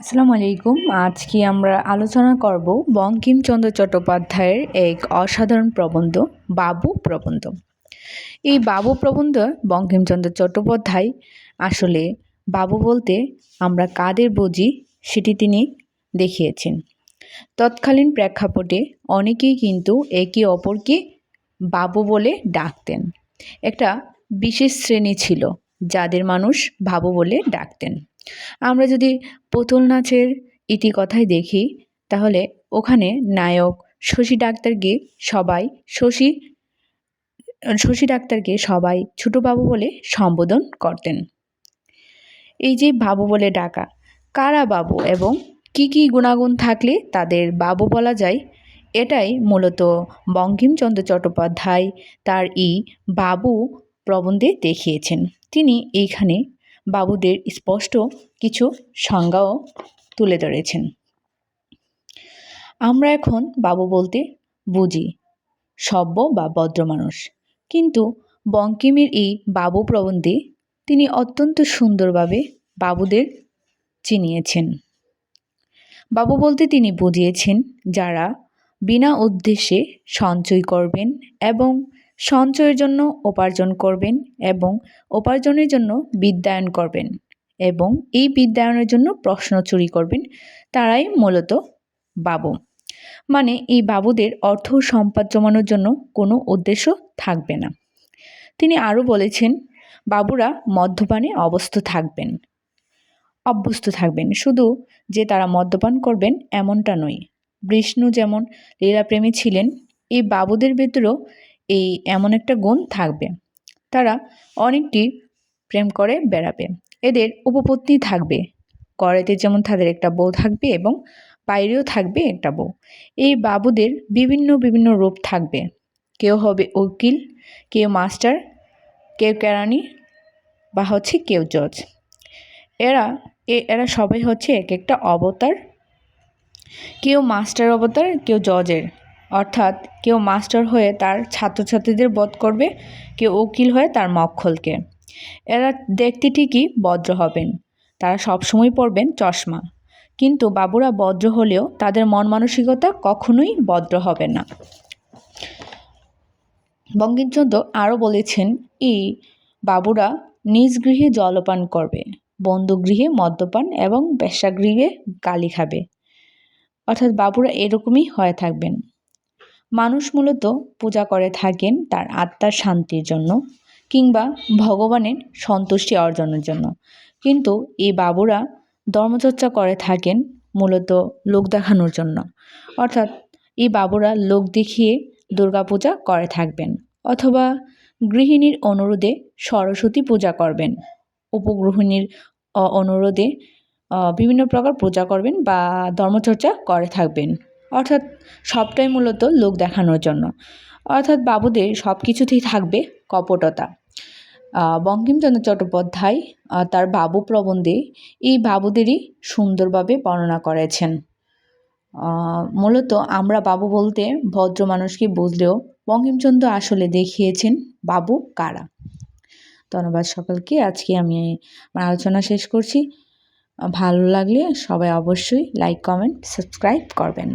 আসসালামু আলাইকুম। আজকে আমরা আলোচনা করব বঙ্কিমচন্দ্র চট্টোপাধ্যায়ের এক অসাধারণ প্রবন্ধ, বাবু প্রবন্ধ। এই বাবু প্রবন্ধ বঙ্কিমচন্দ্র চট্টোপাধ্যায় আসলে বাবু বলতে আমরা কাদের বুঝি সেটি তিনি দেখিয়েছেন। তৎকালীন প্রেক্ষাপটে অনেকেই কিন্তু একে অপরকে বাবু বলে ডাকতেন। একটা বিশেষ শ্রেণি ছিল। যাদের মানুষ বাবু বলে ডাকতেন। আমরা যদি পুতুল নাচের ইতিকথায় দেখি, তাহলে ওখানে নায়ক, শশী ডাক্তারকে সবাই শশী শশী ডাক্তারকে সবাই ছোটো বাবু বলে সম্বোধন করতেন। এই যে বাবু বলে ডাকা, কারা বাবু এবং কি কি গুণাগুণ থাকলে তাদের বাবু বলা যায়, এটাই মূলত বঙ্কিমচন্দ্র চট্টোপাধ্যায় তার এই বাবু প্রবন্ধে দেখিয়েছেন। তিনি এইখানে বাবুদের স্পষ্ট কিছু সংজ্ঞাও তুলে ধরেছেন। আমরা এখন বাবু বলতে বুঝি, সভ্য বা ভদ্র মানুষ। কিন্তু বঙ্কিমের এই বাবু প্রবন্ধে তিনি অত্যন্ত সুন্দরভাবে বাবুদের চিনিয়েছেন। বাবু বলতে তিনি বুঝিয়েছেন, যারা বিনা উদ্দেশ্যে সঞ্চয় করবেন এবং সঞ্চয়ের জন্য উপার্জন করবেন এবং উপার্জনের জন্য বিদ্যায়ন করবেন এবং এই বিদ্যায়নের জন্য প্রশ্ন চুরি করবেন, তারাই মূলত বাবু। মানে এই বাবুদের অর্থ সম্পদ জমানোর জন্য কোনো উদ্দেশ্য থাকবে না। তিনি আরও বলেছেন, বাবুরা মদ্যপানে অবস্থ থাকবেন, অভ্যস্ত থাকবেন। শুধু যে তারা মদ্যপান করবেন এমনটা নয়। বিষ্ণু যেমন লীলাপ্রেমী ছিলেন, এই বাবুদের ভেতরেও এই এমন একটা গুণ থাকবে। তারা অনেকটি প্রেম করে বেড়াবে। এদের উপপত্তি থাকবে। করেতে যেমন তাদের একটা বউ থাকবে এবং বাইরেও থাকবে একটা বউ। এই বাবুদের বিভিন্ন বিভিন্ন রূপ থাকবে। কেউ হবে উকিল, কেউ মাস্টার, কেউ কেরানি বা হচ্ছে কেউ জজ। এরা এরা সবাই হচ্ছে এক একটা অবতার। কেউ মাস্টার অবতার, কেউ জজের। অর্থাৎ কেউ মাস্টার হয়ে তার ছাত্রছাত্রীদের বধ করবে, কেউ উকিল হয়ে তার মক্খলকে এরা দেখতে ঠিকই বজ্র হবেন। তারা সবসময় পরবেন চশমা। কিন্তু বাবুরা বজ্র হলেও তাদের মন মানসিকতা কখনোই বজ্র হবে না। বঙ্কিমচন্দ্র আরও বলেছেন এই বাবুরা নিজ গৃহে জলপান করবে বন্ধুগৃহে মদ্যপান এবং বেশ্যাগৃহে গালি খাবে। অর্থাৎ বাবুরা এরকমই হয়ে থাকবেন। মানুষ মূলত পূজা করে থাকেন তার আত্মার শান্তির জন্য কিংবা ভগবানের সন্তুষ্টি অর্জনের জন্য। কিন্তু এই বাবুরা ধর্মচর্চা করে থাকেন মূলত লোক দেখানোর জন্য। অর্থাৎ এই বাবুরা লোক দেখিয়ে দুর্গাপূজা করে থাকবেন অথবা গৃহিণীর অনুরোধে সরস্বতী পূজা করবেন, উপগৃহিণীর অনুরোধে বিভিন্ন প্রকার পূজা করবেন বা ধর্মচর্চা করে থাকবেন। অর্থাৎ সবটাই মূলত লোক দেখানোর জন্য। অর্থাৎ বাবুদের সব কিছুতেই থাকবে কপটতা। বঙ্কিমচন্দ্র চট্টোপাধ্যায় তার বাবু প্রবন্ধে এই বাবুদেরই সুন্দরভাবে বর্ণনা করেছেন। মূলত আমরা বাবু বলতে ভদ্র মানুষকে বুঝলেও বঙ্কিমচন্দ্র আসলে দেখিয়েছেন বাবু কারা? ধন্যবাদ সকলকে, আজকে আমি আমার আলোচনা শেষ করছি। ভালো লাগলে সবাই অবশ্যই লাইক কমেন্ট সাবস্ক্রাইব করবেন।